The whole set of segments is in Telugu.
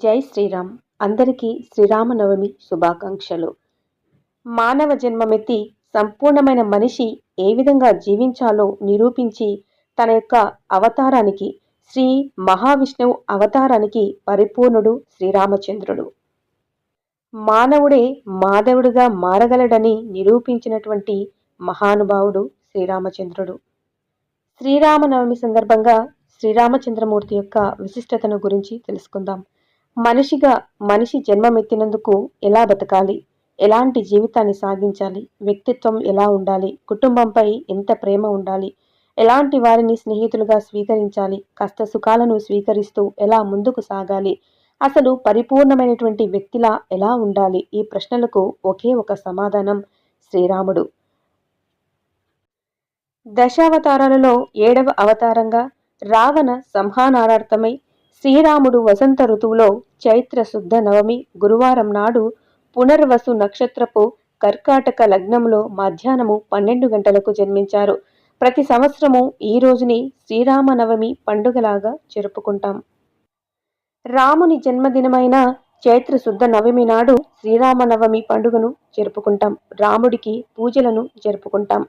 జై శ్రీరామ్. అందరికీ శ్రీరామనవమి శుభాకాంక్షలు. మానవ జన్మమెత్తి సంపూర్ణమైన మనిషి ఏ విధంగా జీవించాలో నిరూపించి తన యొక్క అవతారానికి శ్రీ మహావిష్ణువు అవతారానికి పరిపూర్ణుడు శ్రీరామచంద్రుడు. మానవుడే మాధవుడుగా మారగలడని నిరూపించినటువంటి మహానుభావుడు శ్రీరామచంద్రుడు. శ్రీరామనవమి సందర్భంగా శ్రీరామచంద్రమూర్తి యొక్క విశిష్టతను గురించి తెలుసుకుందాం. మనిషిగా మనిషి జన్మమెత్తినందుకు ఎలా బతకాలి? ఎలాంటి జీవితాన్ని సాగించాలి? వ్యక్తిత్వం ఎలా ఉండాలి? కుటుంబంపై ఎంత ప్రేమ ఉండాలి? ఎలాంటి వారిని స్నేహితులుగా స్వీకరించాలి? కష్ట సుఖాలను స్వీకరిస్తూ ఎలా ముందుకు సాగాలి? అసలు పరిపూర్ణమైనటువంటి వ్యక్తిలా ఎలా ఉండాలి? ఈ ప్రశ్నలకు ఒకే ఒక సమాధానం శ్రీరాముడు. దశావతారాలలో ఏడవ అవతారంగా రావణ సంహానారార్థమై శ్రీరాముడు వసంత ఋతువులో చైత్ర శుద్ధ నవమి గురువారం నాడు పునర్వసు నక్షత్రపు కర్కాటక లగ్నంలో మధ్యాహ్నము పన్నెండు గంటలకు జన్మించారు. ప్రతి సంవత్సరము ఈ రోజుని శ్రీరామనవమి పండుగలాగా జరుపుకుంటాం. రాముని జన్మదినమైన చైత్ర శుద్ధ నవమి నాడు శ్రీరామనవమి పండుగను జరుపుకుంటాం. రాముడికి పూజలను జరుపుకుంటాం.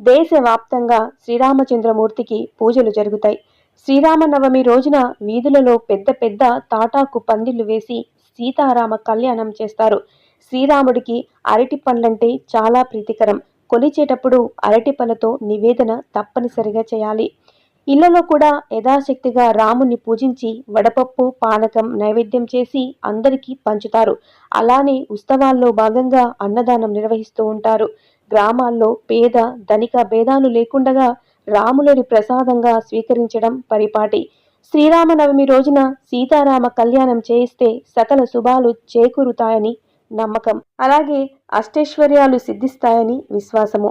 దేశవ్యాప్తంగా శ్రీరామచంద్రమూర్తికి పూజలు జరుగుతాయి. శ్రీరామనవమి రోజున వీధులలో పెద్ద పెద్ద తాటాకు పందిళ్ళు వేసి సీతారామ కళ్యాణం చేస్తారు. శ్రీరాముడికి అరటి పండ్లంటే చాలా ప్రీతికరం. కొలిచేటప్పుడు అరటి పళ్ళతో నివేదన తప్పనిసరిగా చేయాలి. ఇళ్ళలో కూడా యథాశక్తిగా రాముని పూజించి వడపప్పు పానకం నైవేద్యం చేసి అందరికీ పంచుతారు. అలానే ఉత్సవాల్లో భాగంగా అన్నదానం నిర్వహిస్తూ ఉంటారు. గ్రామాల్లో పేద ధనిక భేదాలు లేకుండగా రాములని ప్రసాదంగా స్వీకరించడం పరిపాటి. శ్రీరామనవమి రోజున సీతారామ కళ్యాణం చేయిస్తే సకల శుభాలు చేకూరుతాయని నమ్మకం. అలాగే అష్టైశ్వర్యాలు సిద్ధిస్తాయని విశ్వాసము.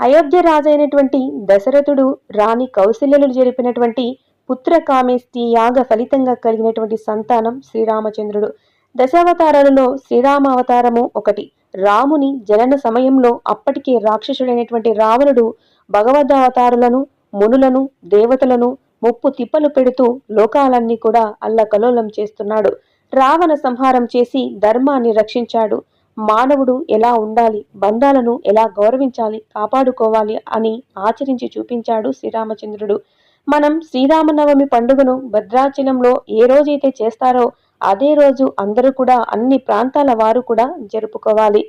అయోధ్య రాజైనటువంటి దశరథుడు రాణి కౌశల్యలు జరిపినటువంటి పుత్ర కామేష్టి యాగ ఫలితంగా కలిగినటువంటి సంతానం శ్రీరామచంద్రుడు. దశావతారాలలో శ్రీరామ అవతారము ఒకటి. రాముని జనన సమయంలో అప్పటికే రాక్షసుడైనటువంటి రావణుడు భగవద్ అవతారులను మునులను దేవతలను ముప్పు తిప్పలు పెడుతూ లోకాలన్నీ కూడా అల్లకలోలం చేస్తున్నాడు. రావణ సంహారం చేసి ధర్మాన్ని రక్షించాడు. మానవుడు ఎలా ఉండాలి? బంధాలను ఎలా గౌరవించాలి? కాపాడుకోవాలి అని ఆచరించి చూపించాడు శ్రీరామచంద్రుడు. మనం శ్రీరామనవమి పండుగను భద్రాచలంలో ఏ రోజైతే చేస్తారో అదే రోజు అందరూ కూడా అన్ని ప్రాంతాల వారు కూడా జరుపుకోవాలి.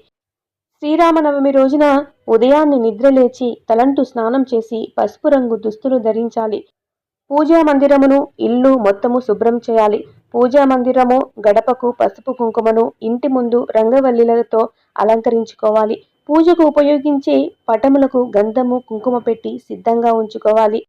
శ్రీరామనవమి రోజున ఉదయాన్నే నిద్రలేచి తలంటు స్నానం చేసి పసుపు రంగు దుస్తులు ధరించాలి. పూజా మందిరమును ఇల్లు మొత్తము శుభ్రం చేయాలి. పూజా మందిరము గడపకు పసుపు కుంకుమను ఇంటి ముందు రంగవల్లిలతో అలంకరించుకోవాలి. పూజకు ఉపయోగించే పటములకు గంధము కుంకుమ పెట్టి సిద్ధంగా ఉంచుకోవాలి.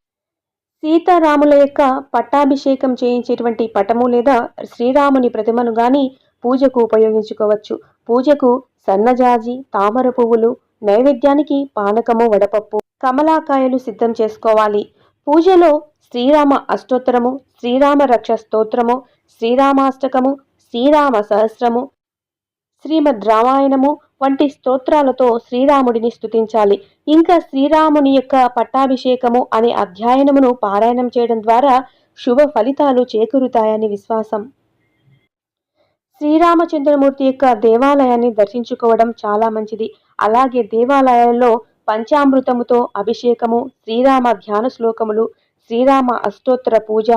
సీతారాముల యొక్క పట్టాభిషేకం చేయించేటువంటి పటము లేదా శ్రీరాముని ప్రతిమను గాని పూజకు ఉపయోగించుకోవచ్చు. పూజకు సన్నజాజి తామర పువ్వులు నైవేద్యానికి పానకము వడపప్పు కమలాకాయలు సిద్ధం చేసుకోవాలి. పూజలో శ్రీరామ అష్టోత్తరము శ్రీరామ రక్ష స్తోత్రము శ్రీరామాష్టకము శ్రీరామ సహస్రము శ్రీమద్ రామాయణము వంటి స్తోత్రాలతో శ్రీరాముడిని స్తుతించాలి. ఇంకా శ్రీరాముని యొక్క పట్టాభిషేకము అనే అధ్యయనమును పారాయణం చేయడం ద్వారా శుభ ఫలితాలు చేకూరుతాయని విశ్వాసం. శ్రీరామచంద్రమూర్తి యొక్క దేవాలయాన్ని దర్శించుకోవడం చాలా మంచిది. అలాగే దేవాలయాల్లో పంచామృతముతో అభిషేకము శ్రీరామ ధ్యాన శ్లోకములు శ్రీరామ అష్టోత్తర పూజ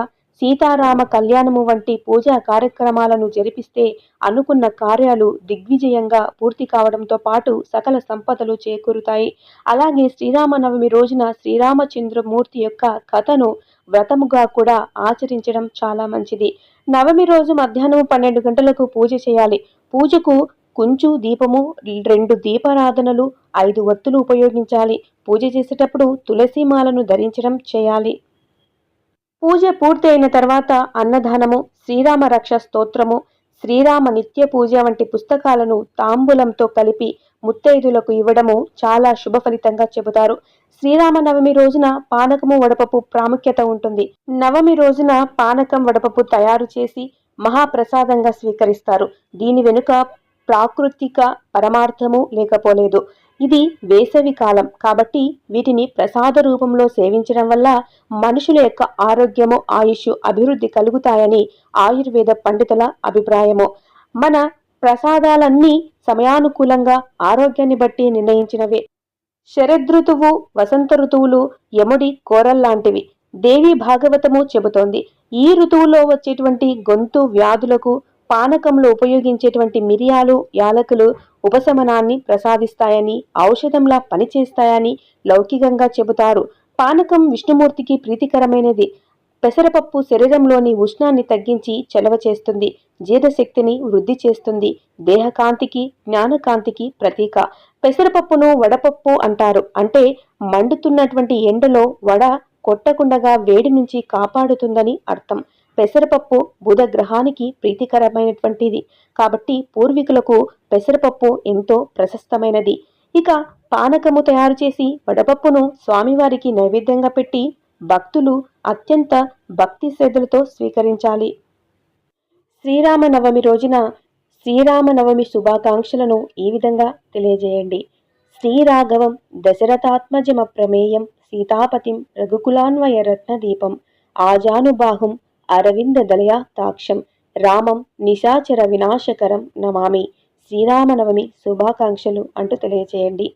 సీతారామ కళ్యాణము వంటి పూజా కార్యక్రమాలను జరిపిస్తే అనుకున్న కార్యాలు దిగ్విజయంగా పూర్తి కావడంతో పాటు సకల సంపదలు చేకూరుతాయి. అలాగే శ్రీరామనవమి రోజున శ్రీరామచంద్రమూర్తి యొక్క కథను వ్రతముగా కూడా ఆచరించడం చాలా మంచిది. నవమి రోజు మధ్యాహ్నం పన్నెండు గంటలకు పూజ చేయాలి. పూజకు కుంచు దీపము రెండు దీపారాధనలు ఐదు వత్తులు ఉపయోగించాలి. పూజ చేసేటప్పుడు తులసిమాలను ధరించడం చేయాలి. పూజ పూర్తి అయిన తర్వాత అన్నదానము శ్రీరామ రక్ష స్తోత్రము శ్రీరామ నిత్య పూజ వంటి పుస్తకాలను తాంబూలంతో కలిపి ముత్తైదులకు ఇవ్వడము చాలా శుభ ఫలితంగా చెబుతారు. శ్రీరామనవమి రోజున పానకము వడపప్పు ప్రాముఖ్యత ఉంటుంది. నవమి రోజున పానకం వడపప్పు తయారు చేసి మహాప్రసాదంగా స్వీకరిస్తారు. దీని వెనుక ప్రాకృతిక పరమార్థము లేకపోలేదు. ఇది వేసవి కాలం కాబట్టి వీటిని ప్రసాద రూపంలో సేవించడం వల్ల మనుషుల యొక్క ఆరోగ్యము ఆయుష్ అభివృద్ధి కలుగుతాయని ఆయుర్వేద పండితుల అభిప్రాయము. మన ప్రసాదాలన్నీ సమయానుకూలంగా ఆరోగ్యాన్ని బట్టి నిర్ణయించినవే. శరదృతువు వసంత ఋతువులు యముడి కోరల్లాంటివి. దేవి భాగవతము చెబుతోంది. ఈ ఋతువులో వచ్చేటువంటి గొంతు వ్యాధులకు పానకంలో ఉపయోగించేటువంటి మిరియాలు యాలకులు ఉపశమనాన్ని ప్రసాదిస్తాయని ఔషధంలా పనిచేస్తాయని లౌకికంగా చెబుతారు. పానకం విష్ణుమూర్తికి ప్రీతికరమైనది. పెసరపప్పు శరీరంలోని ఉష్ణాన్ని తగ్గించి చలవ చేస్తుంది. జీర్ణశక్తిని వృద్ధి చేస్తుంది. దేహకాంతికి జ్ఞానకాంతికి ప్రతీక. పెసరపప్పును వడపప్పు అంటారు. అంటే మండుతున్నటువంటి ఎండలో వడ కొట్టకుండగా వేడి నుంచి కాపాడుతుందని అర్థం. పెసరపప్పు బుధ గ్రహానికి ప్రీతికరమైనటువంటిది. కాబట్టి పూర్వీకులకు పెసరపప్పు ఎంతో ప్రశస్తమైనది. ఇక పానకము తయారు చేసి వడపప్పును స్వామివారికి నైవేద్యంగా పెట్టి భక్తులు అత్యంత భక్తి శ్రద్ధలతో స్వీకరించాలి. శ్రీరామనవమి రోజున శ్రీరామనవమి శుభాకాంక్షలను ఈ విధంగా తెలియజేయండి. శ్రీరాఘవం దశరథాత్మజమ ప్రమేయం సీతాపతిం రఘుకులాన్వయ రత్నదీపం ఆజానుబాహుం అరవింద దలయాతాక్షం రామం నిశాచర వినాశకరం నమామి శ్రీరామనవమి శుభాకాంక్షలు అంటూ తెలియజేయండి.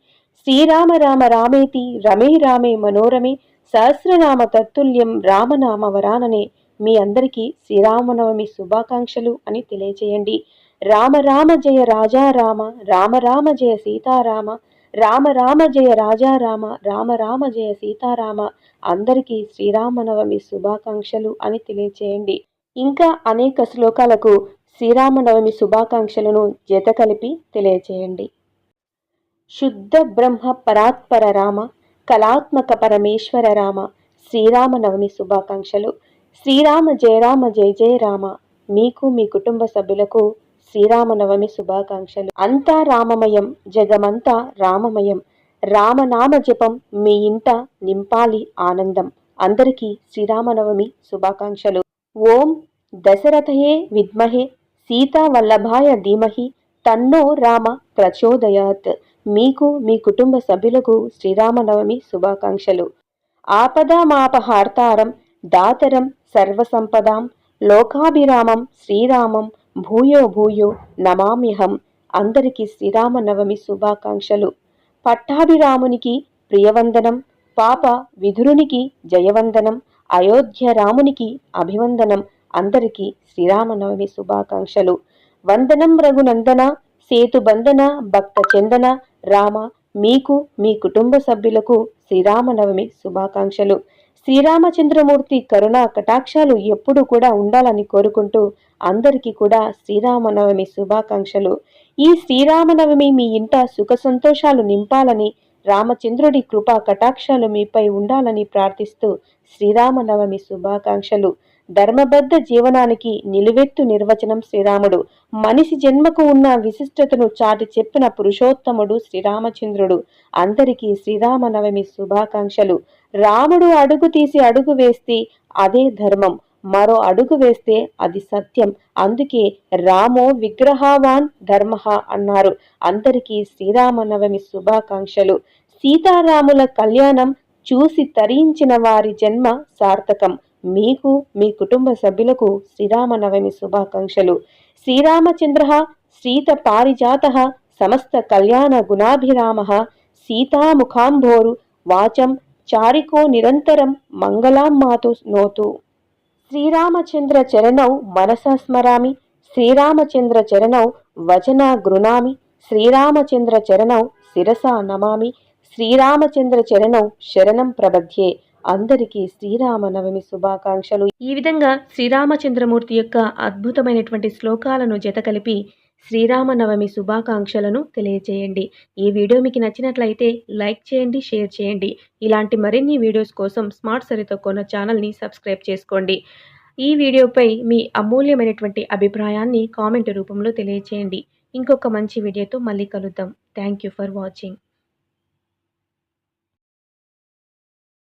శ్రీరామ రామ రామేతి రమే రామే మనోరమే సహస్రనామ తత్తుల్యం రామనామ వరాననే మీ అందరికీ శ్రీరామనవమి శుభాకాంక్షలు అని తెలియజేయండి రామ రామ జయ రాజారామ రామ రామ జయ సీతారామ రామ రామ జయ రాజారామ రామ రామ జయ సీతారామ అందరికీ శ్రీరామనవమి శుభాకాంక్షలు అని తెలియచేయండి. ఇంకా అనేక శ్లోకాలకు శ్రీరామనవమి శుభాకాంక్షలను జత కలిపి తెలియచేయండి. శుద్ధ బ్రహ్మ పరాత్పర రామ కళాత్మక పరమేశ్వర రామ. శ్రీరామనవమి శుభాకాంక్షలు. శ్రీరామ జయరామ జయ జయ రామ. మీకు మీ కుటుంబ సభ్యులకు శ్రీరామనవమి శుభాకాంక్షలు. అంతా రామమయం జగమంతా రామమయం. రామనామ జపం మీ ఇంట నింపాలి ఆనందం. అందరికీ శ్రీరామనవమి శుభాకాంక్షలు. ఓం దశరథయే విద్మహే సీతా వల్లభాయ ధీమహి తన్నో రామ ప్రచోదయాత్. మీకు మీ కుటుంబ సభ్యులకు శ్రీరామనవమి శుభాకాంక్షలు. ఆపదామాపహార్తారం దాతరం సర్వసంపదాం లోకాభిరామం శ్రీరామం భూయో భూయో నమామ్యహం. అందరికీ శ్రీరామనవమి శుభాకాంక్షలు. పట్టాభిరామునికి ప్రియవందనం పాప విధురునికి జయవందనం అయోధ్య రామునికి అభివందనం. అందరికీ శ్రీరామనవమి శుభాకాంక్షలు. వందనం రఘునందన సేతుబంధన భక్త చందన రామ మీకు మీ కుటుంబ సభ్యులకు శ్రీరామనవమి శుభాకాంక్షలు. శ్రీరామచంద్రమూర్తి కరుణా కటాక్షాలు ఎప్పుడూ కూడా ఉండాలని కోరుకుంటూ అందరికీ కూడా శ్రీరామనవమి శుభాకాంక్షలు. ఈ శ్రీరామనవమి మీ ఇంట సుఖ సంతోషాలు నింపాలని రామచంద్రుడి కృపా కటాక్షాలు మీపై ఉండాలని ప్రార్థిస్తూ శ్రీరామనవమి శుభాకాంక్షలు. ధర్మబద్ధ జీవనానికి నిలువెత్తు నిర్వచనం శ్రీరాముడు. మనిషి జన్మకు ఉన్న విశిష్టతను చాటి చెప్పిన పురుషోత్తముడు శ్రీరామచంద్రుడు. అందరికీ శ్రీరామనవమి శుభాకాంక్షలు. రాముడు అడుగు తీసి అడుగు వేస్తే అదే ధర్మం. మరో అడుగు వేస్తే అది సత్యం. అందుకే రామో విగ్రహవాన్ ధర్మ అన్నారు. అందరికీ శ్రీరామనవమి శుభాకాంక్షలు. సీతారాముల కళ్యాణం చూసి తరించిన వారి జన్మ సార్థకం. మీకు మీ కుటుంబ సభ్యులకు శ్రీరామనవమి శుభాకాంక్షలు. శ్రీరామచంద్ర సీత పారిజాత సమస్త కళ్యాణ గుణాభిరామ సీతాముఖాంభోరు వాచం చారికో నిరంతరం మంగళాం మాతు నోతు. శ్రీరామచంద్ర చరణౌ మనసా స్మరామి శ్రీరామచంద్ర చరణౌ వచన గృణామి శ్రీరామచంద్ర చరణౌ శిరసా నమామి శ్రీరామచంద్ర చరణౌ శరణం ప్రబధ్యే. అందరికీ శ్రీరామనవమి శుభాకాంక్షలు. ఈ విధంగా శ్రీరామచంద్రమూర్తి యొక్క అద్భుతమైనటువంటి శ్లోకాలను జత కలిపి శ్రీరామనవమి శుభాకాంక్షలను తెలియజేయండి ఈ వీడియో మీకు నచ్చినట్లయితే లైక్ చేయండి షేర్ చేయండి. ఇలాంటి మరిన్ని వీడియోస్ కోసం స్మార్ట్ సరితో కొన్న ఛానల్ని సబ్స్క్రైబ్ చేసుకోండి. ఈ వీడియోపై మీ అమూల్యమైనటువంటి అభిప్రాయాన్ని కామెంట్ రూపంలో తెలియచేయండి. ఇంకొక మంచి వీడియోతో మళ్ళీ కలుద్దాం. Thank you for watching.